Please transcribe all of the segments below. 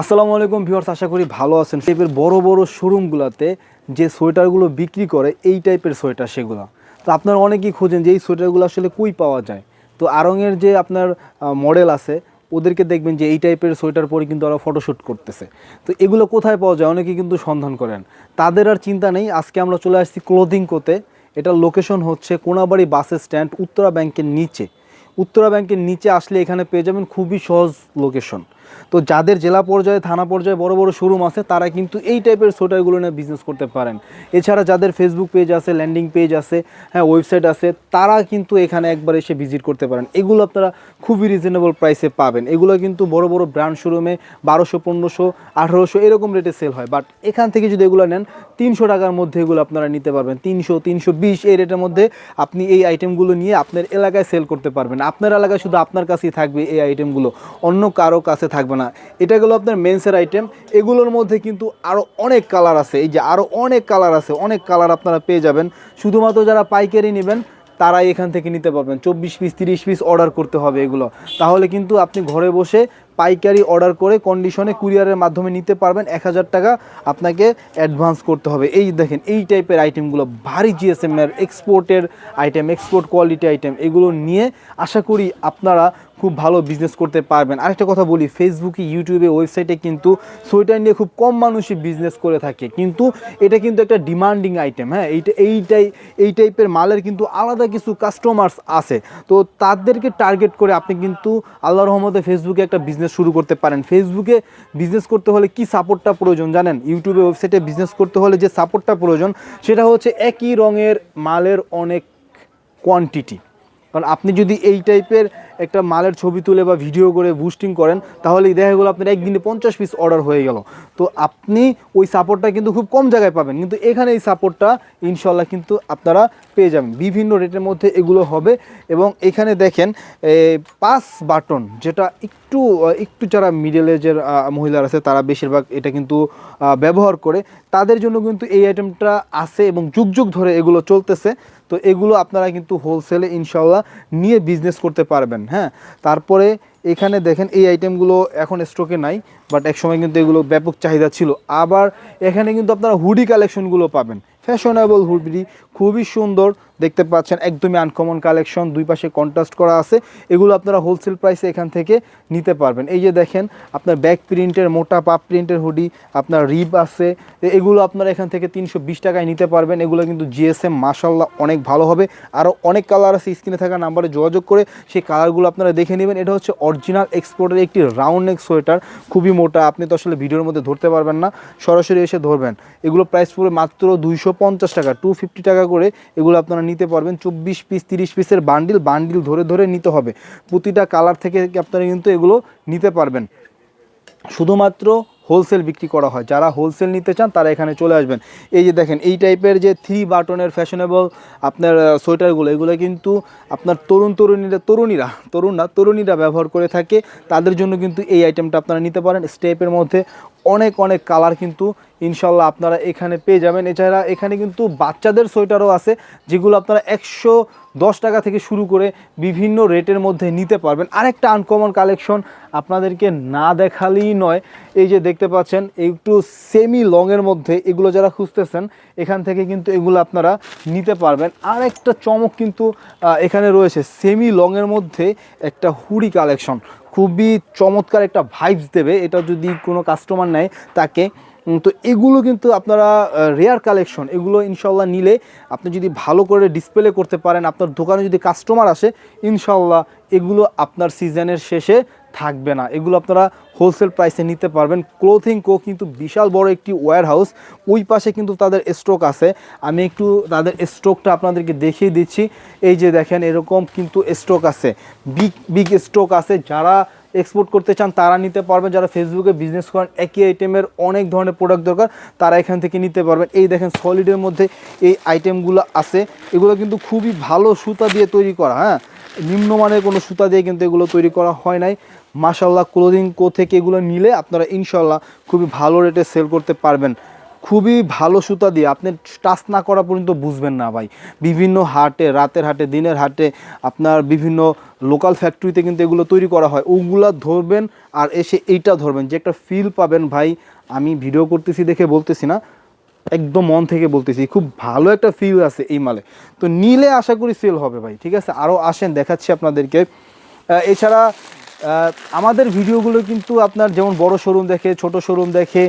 আসসালামু আলাইকুম ভিউয়ার্স, আশা করি ভালো আছেন। টাইপের বড় বড় শোরুমগুলোতে যে সোয়েটারগুলো বিক্রি করে, এই টাইপের সোয়েটার সেগুলো। তো আপনারা অনেকেই খোঁজেন যে এই সোয়েটারগুলো আসলে কই পাওয়া যায়। তো আরঙের যে আপনার মডেল আছে, ওদেরকে দেখবেন যে এই টাইপের সোয়েটার পরে কিন্তু ওরা ফটোশ্যুট করতেছে। তো এগুলো কোথায় পাওয়া যায় অনেকেই কিন্তু সন্ধান করেন। তাদের আর চিন্তা নেই, আজকে আমরা চলে আসছি ক্লোদিং কোতে। এটার লোকেশন হচ্ছে কোনাবাড়ি বাস স্ট্যান্ড উত্তরা ব্যাংকের নিচে। উত্তরা ব্যাংকের নিচে আসলে এখানে পেয়ে যাবেন খুবই সহজ লোকেশন তো যাদের জেলা পর্যায়ে, থানা পর্যায়ে বড় বড় শোরুম আছে, তারা কিন্তু এই টাইপের সোয়েটারগুলো নিয়ে বিজনেস করতে পারেন। এছাড়া যাদের ফেসবুক পেজ আছে ল্যান্ডিং পেজ আছে হ্যাঁ ওয়েবসাইট আছে, তারা কিন্তু এখানে একবার এসে ভিজিট করতে পারেন। এগুলো আপনারা খুবই রিজনেবল প্রাইসে পাবেন। এগুলো কিন্তু বড় বড় ব্র্যান্ড শোরুমে বারোশো, পনেরোশো, আঠারোশো এরকম রেটে সেল হয়। বাট এখান থেকে যদি এগুলো নেন, তিনশো টাকার মধ্যে এগুলো আপনারা নিতে পারবেন। তিনশো তিনশো বিশ এই রেটের মধ্যে আপনি এই আইটেমগুলো নিয়ে আপনার এলাকায় সেল করতে পারবেন। আপনার এলাকায় শুধু আপনার কাছেই থাকবে এই আইটেমগুলো অন্য কারও কাছে থাকবে না। এটা গেলো আপনার মেন্সের আইটেম এগুলোর মধ্যে কিন্তু আরও অনেক কালার আছে। এই যে আরও অনেক কালার আছে। অনেক কালার আপনারা পেয়ে যাবেন। শুধুমাত্র যারা পাইকারি নেবেন, তারাই এখান থেকে নিতে পারবেন। চব্বিশ পিস তিরিশ পিস অর্ডার করতে হবে এগুলো। তাহলে কিন্তু আপনি ঘরে বসে পাইকারি অর্ডার করে কন্ডিশনে কুরিয়ারের মাধ্যমে নিতে পারবেন। এক হাজার টাকা আপনাকে অ্যাডভান্স করতে হবে। এই দেখেন, এই টাইপের আইটেমগুলো ভারী জিএসএম এর এক্সপোর্টের আইটেম এক্সপোর্ট কোয়ালিটি আইটেম এগুলো নিয়ে আশা করি আপনারা খুব ভালো বিজনেস করতে পারবেন। আরেকটা কথা বলি ফেসবুকে ইউটিউবে ওয়েবসাইটে কিন্তু সোয়েটার নিয়ে খুব কম মানুষই বিজনেস করে থাকে। কিন্তু এটা কিন্তু একটা ডিমান্ডিং আইটেম হ্যাঁ? এইটা এইটাই এই টাইপের মালের কিন্তু আলাদা কিছু কাস্টমার্স আছে। তো তাদেরকে টার্গেট করে আপনি কিন্তু আল্লাহ রহমতে ফেসবুকে একটা বিজনেস শুরু করতে পারেন। ফেসবুকে বিজনেস করতে হলে কি সাপোর্টটা প্রয়োজন জানেন? ইউটিউবে ওয়েবসাইটে বিজনেস করতে হলে যে সাপোর্টটা প্রয়োজন, সেটা হচ্ছে একই রঙের মালের অনেক কোয়ান্টিটি কারণ আপনি যদি এই টাইপের একটা মালের ছবি তুলে বা ভিডিও করে বুস্টিং করেন তাহলে দেখা গেলো আপনার একদিনে পঞ্চাশ পিস অর্ডার হয়ে গেল। তো আপনি ওই সাপোর্টটা কিন্তু খুব কম জায়গায় পাবেন, কিন্তু এখানে এই সাপোর্টটা ইনশাল্লাহ কিন্তু আপনারা পেয়ে যাবেন। বিভিন্ন রেটের মধ্যে এগুলো হবে এবং এখানে দেখেন পাঁচ বাটন যেটা একটু একটু যারা মিডল এজের মহিলারা আছে, তারা বেশিরভাগ এটা কিন্তু ব্যবহার করে। তাদের জন্য কিন্তু এই আইটেমটা আছে এবং যুগ যুগ ধরে এগুলো চলতেছে। তো এগুলো আপনারা কিন্তু হোলসেলে ইনশাল্লাহ নিয়ে বিজনেস করতে পারবেন। হ্যাঁ? তারপরে এখানে দেখেন এই আইটেমগুলো এখন স্টকে নাই বাট একসময় কিন্তু এগুলো ব্যাপক চাহিদা ছিল। আবার এখানে কিন্তু আপনারা হুডি কালেকশনগুলো পাবেন। ফ্যাশনেবল হুডি খুবই সুন্দর। দেখতে পাচ্ছেন, একদমই আনকমন কালেকশন দুই পাশে কন্ট্রাস্ট করা আছে। এগুলো আপনারা হোলসেল প্রাইসে এখান থেকে নিতে পারবেন। এই যে দেখেন, আপনার ব্যাক প্রিন্টের মোটা পাপ প্রিন্টের হুডি আপনার রিব আছে। এগুলো আপনারা এখান থেকে তিনশো বিশ টাকায় নিতে পারবেন। এগুলো কিন্তু জিএসএম মাসাল্লাহ অনেক ভালো হবে। আরও অনেক কালার আছে স্ক্রিনে থাকা নাম্বারে যোগাযোগ করে সেই কালারগুলো আপনারা দেখে নেবেন। এটা হচ্ছে অরিজিনাল এক্সপোর্টের একটি রাউন্ড নেক সোয়েটার খুবই মোটা। আপনি তো আসলে ভিডিওর মধ্যে ধরতে পারবেন না। সরাসরি এসে ধরবেন। এগুলো প্রাইস পড়বে মাত্র দুইশো পঞ্চাশ টাকা টু টাকা করে এগুলো আপনারা নিতে পারবেন। চব্বিশ পিস তিরিশ পিসের বান্ডিল বান্ডিল ধরে ধরে নিতে হবে। প্রতিটা কালার থেকে আপনারা কিন্তু এগুলো নিতে পারবেন। শুধুমাত্র হোলসেল বিক্রি করা হয়। যারা হোলসেল নিতে চান, তারা এখানে চলে আসবেন। এই যে দেখেন, এই টাইপের যে থ্রি বাটনের ফ্যাশনেবল আপনার সোয়েটারগুলো, এগুলো কিন্তু আপনার তরুণ তরুণীরা তরুণীরা তরুণ না তরুণীরা ব্যবহার করে থাকে। তাদের জন্য কিন্তু এই আইটেমটা আপনারা নিতে পারেন। স্টেপের মধ্যে অনেক অনেক কালার কিন্তু ইনশাল্লাহ আপনারা এখানে পেয়ে যাবেন। এছাড়া এখানে কিন্তু বাচ্চাদের সোয়েটারও আছে, যেগুলো আপনারা একশো দশ টাকা থেকে শুরু করে বিভিন্ন রেটের মধ্যে নিতে পারবেন। আরেকটা আনকমন কালেকশন আপনাদেরকে না দেখালেই নয়। এই যে দেখতে পাচ্ছেন, একটু সেমি লংয়ের মধ্যে এগুলো যারা খুঁজতেছেন, এখান থেকে কিন্তু এগুলো আপনারা নিতে পারবেন। আর একটা চমক কিন্তু এখানে রয়েছে সেমি লংয়ের মধ্যে একটা হুডি কালেকশন খুবই চমৎকার একটা ভাইবস দেবে। এটা যদি কোনো কাস্টমার নেয়, তাকে তো এগুলো কিন্তু আপনারা রেয়ার কালেকশন এগুলো ইনশাল্লাহ নিলে আপনি যদি ভালো করে ডিসপ্লে করতে পারেন, আপনার দোকানে যদি কাস্টমার আসে ইনশাল্লাহ এগুলো আপনার সিজনের শেষে থাকবে না। এগুলো আপনারা হোলসেল প্রাইসে নিতে পারবেন। ক্লোথিং কো কিন্তু বিশাল বড় একটি ওয়্যার হাউস ওই পাশে কিন্তু তাদের স্টক আছে। আমি একটু তাদের স্টকটা আপনাদেরকে দেখিয়ে দিচ্ছি। এই যে দেখেন, এরকম কিন্তু স্টক আছে। বিগ বিগ স্টক আছে। যারা এক্সপোর্ট করতে চান, তারা নিতে পারবেন। যারা ফেসবুকে বিজনেস করেন, একই আইটেমের অনেক ধরনের প্রোডাক্ট দরকার, তারা এখান থেকে নিতে পারবেন। এই দেখেন সলিডের মধ্যে এই আইটেমগুলো আছে। এগুলো কিন্তু খুবই ভালো সুতা দিয়ে তৈরি করা হ্যাঁ? নিম্নমানের কোনো সুতা দিয়ে কিন্তু এগুলো তৈরি করা হয় নাই। মাশাল্লাহ ক্লোদিং কো থেকে এগুলো নিলে আপনারা ইনশাল্লাহ খুবই ভালো রেটে সেল করতে পারবেন। খুবই ভালো সুতা দিয়ে, আপনি টাচ না করা পর্যন্ত বুঝবেন না ভাই। বিভিন্ন হাটে, রাতের হাটে, দিনের হাটে আপনার বিভিন্ন লোকাল ফ্যাক্টরিতে কিন্তু এগুলো তৈরি করা হয়। ওগুলা ধরবেন আর এসে এইটা ধরবেন। যে একটা ফিল পাবেন ভাই, আমি ভিডিও করতেছি দেখে বলতেছি না, একদম মন থেকে বলতেছি, খুব ভালো একটা ফিল আছে এই মালে। তো নিলে আশা করি সেল হবে ভাই, ঠিক আছে? আরও আসেন, দেখাচ্ছি আপনাদেরকে। এছাড়া আমাদের ভিডিওগুলো কিন্তু আপনার যেমন বড় শোরুম দেখে, ছোট শোরুম দেখে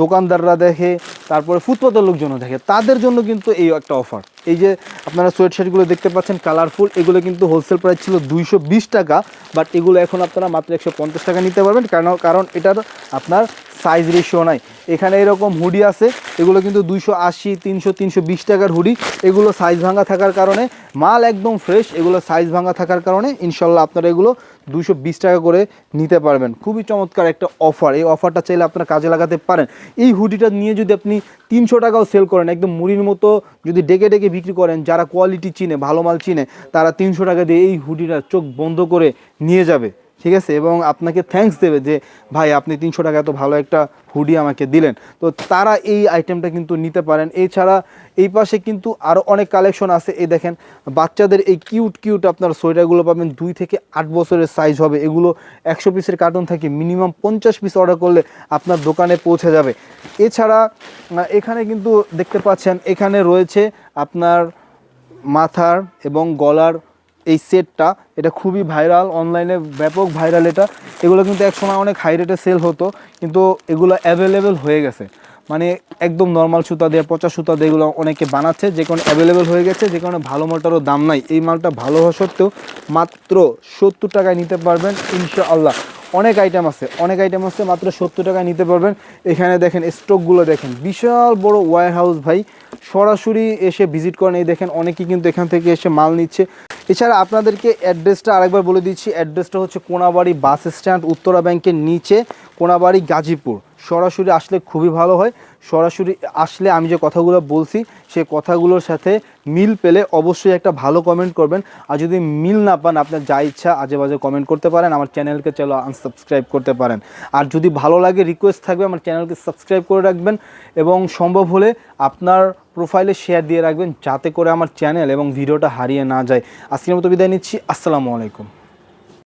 দোকানদাররা দেখে, তারপরে ফুটপাতের লোকজনও দেখে, তাদের জন্য কিন্তু এই একটা অফার এই যে আপনারা সোয়েট শার্টগুলো দেখতে পাচ্ছেন কালারফুল এগুলো কিন্তু হোলসেল প্রাইস ছিল দুইশো বিশ টাকা বাট এগুলো এখন আপনারা মাত্র একশো পঞ্চাশ টাকা নিতে পারবেন কারণ কারণ এটার আপনার সাইজ রেশিও নাই। এখানে এরকম হুডি আছে, এগুলো কিন্তু দুইশো আশি, তিনশো তিনশো বিশ টাকার হুডি। এগুলো সাইজ ভাঙা থাকার কারণে, মাল একদম ফ্রেশ এগুলো সাইজ ভাঙা থাকার কারণে ইনশাল্লাহ আপনারা এগুলো দুশো বিশ টাকা করে নিতে পারবেন। খুবই চমৎকার একটা অফার এই অফারটা চাইলে আপনারা কাজে লাগাতে পারেন। এই হুডিটা নিয়ে যদি আপনি তিনশো টাকাও সেল করেন, একদম মুড়ির মতো যদি ডেকে ডেকে বিক্রি করেন, যারা কোয়ালিটি চিনে, ভালো মাল চিনে, তারা তিনশো টাকা দিয়ে এই হুডিটা চোখ বন্ধ করে নিয়ে যাবে। ঠিক আছে? এবং আপনাকে থ্যাঙ্কস দেবে যে, ভাই, আপনি তিনশো টাকা এত ভালো একটা হুডি আমাকে দিলেন। তো তারা এই আইটেমটা কিন্তু নিতে পারেন। এছাড়া এই পাশে কিন্তু আরও অনেক কালেকশন আছে। এই দেখেন, বাচ্চাদের এই কিউট কিউট আপনার সোয়েটারগুলো পাবেন। দুই থেকে আট বছরের সাইজ হবে। এগুলো একশো পিসের কার্টন থাকে। মিনিমাম পঞ্চাশ পিস অর্ডার করলে আপনার দোকানে পৌঁছে যাবে। এছাড়া এখানে কিন্তু দেখতে পাচ্ছেন, এখানে রয়েছে আপনার মাথার এবং গলার এই সেটটা এটা খুবই ভাইরাল অনলাইনে ব্যাপক ভাইরাল এটা। এগুলো কিন্তু একসময় অনেক হাই রেটে সেল হতো, কিন্তু এগুলো অ্যাভেলেবেল হয়ে গেছে। মানে একদম নর্মাল সুতা দিয়ে, পচা সুতা দিয়ে এগুলো অনেকে বানাচ্ছে, যে কারণে অ্যাভেলেবেল হয়ে গেছে, যে কারণে ভালো মালটারও দাম নাই। এই মালটা ভালো হওয়া সত্ত্বেও মাত্র সত্তর টাকায় নিতে পারবেন, ইনশাআল্লাহ। অনেক আইটেম আছে, অনেক আইটেম আছে, মাত্র সত্তর টাকায় নিতে পারবেন। এখানে দেখেন স্টকগুলো দেখেন, বিশাল বড় ওয়ার হাউস ভাই। সরাসরি এসে ভিজিট করেন। এই দেখেন, অনেকেই কিন্তু এখান থেকে এসে মাল নিচ্ছে। এছাড়া আপনাদেরকে অ্যাড্রেসটা আরেকবার বলে দিচ্ছি। অ্যাড্রেসটা হচ্ছে কোনাবাড়ি বাস স্ট্যান্ড, উত্তরা ব্যাংকের নিচে, কোনাবাড়ি গাজীপুর। সরাসরি আসলে খুবই ভালো হয়। সরাসরি আসলে আমি যে কথাগুলো বলছি, সে কথাগুলোর সাথে মিল পেলে অবশ্যই একটা ভালো কমেন্ট করবেন। আর যদি মিল না পান, আপনার যা ইচ্ছা আজে বাজে কমেন্ট করতে পারেন। আমার চ্যানেলকে চলো আনসাবস্ক্রাইব করতে পারেন। আর যদি ভালো লাগে রিকোয়েস্ট থাকবে, আমার চ্যানেলকে সাবস্ক্রাইব করে রাখবেন। এবং সম্ভব হলে আপনার প্রোফাইলে শেয়ার দিয়ে রাখবেন যাতে করে আমার চ্যানেল এবং ভিডিওটা হারিয়ে না যায়। আজকের মতো বিদায় নিচ্ছি, আসসালামু আলাইকুম।